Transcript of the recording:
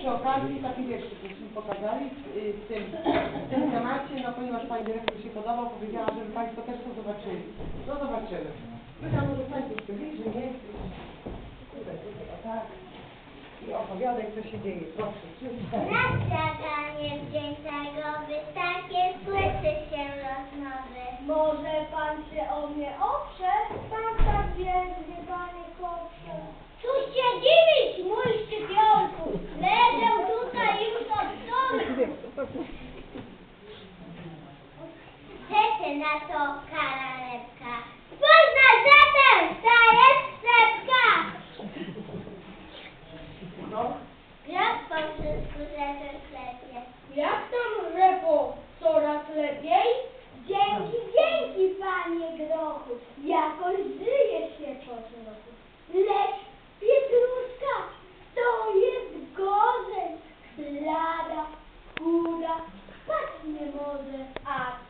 przy okazji taki wierszyk, byśmy pokazali y, w tym, w tym temacie, no ponieważ Pani Dyrektor się podobał, powiedziała, żeby Państwo też to zobaczyli. No zobaczymy. Pytam, może Państwo byli, że nie? Tutaj, tutaj, o tak. I opowiadaj, co się dzieje. Proszę. Czysta. golden apple.